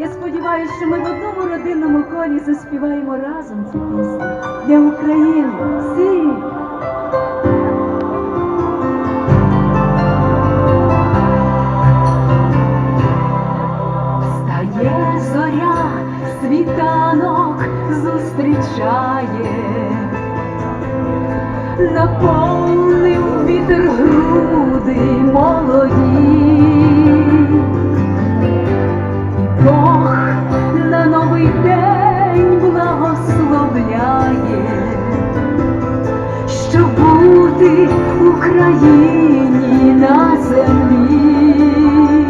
Я сподіваюся, що ми в одному родинному колі заспіваємо разом цю пісню для України. Всі! Встає зоря, світанок зустрічає, наповнив вітер груди молоді. Бути Україні на землі,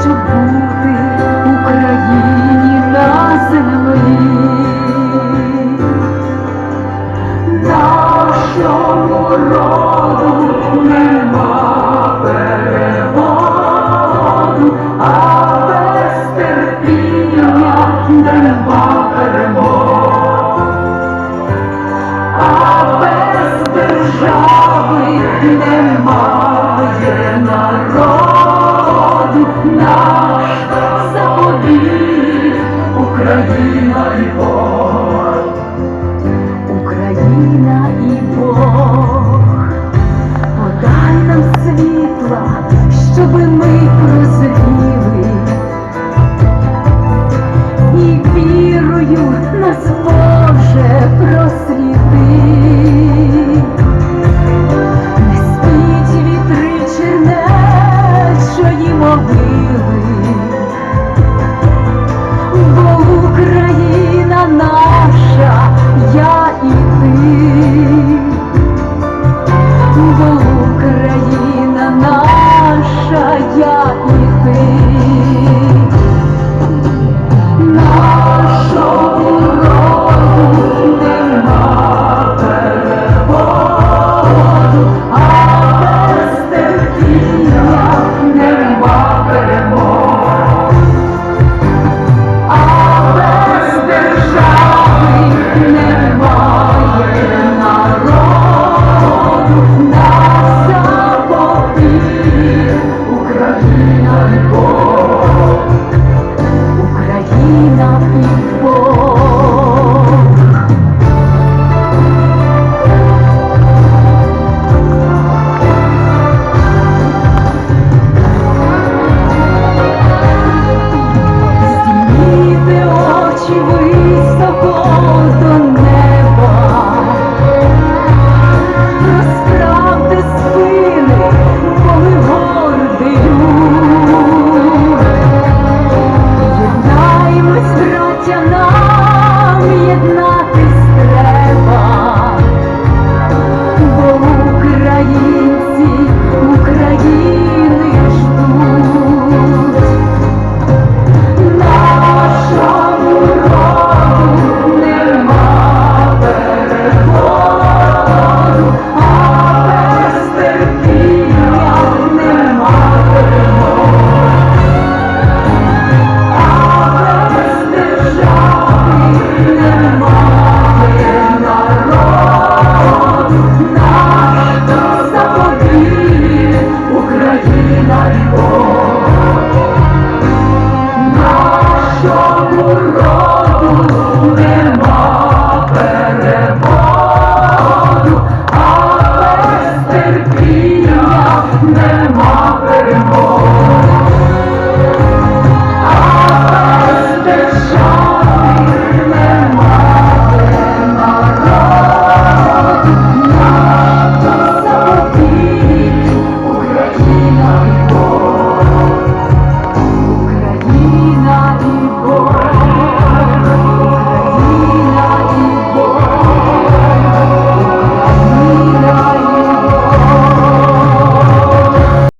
щоб бути Україні на землі. Нашому роду Україна і Бог. Українці, Україні. Amen.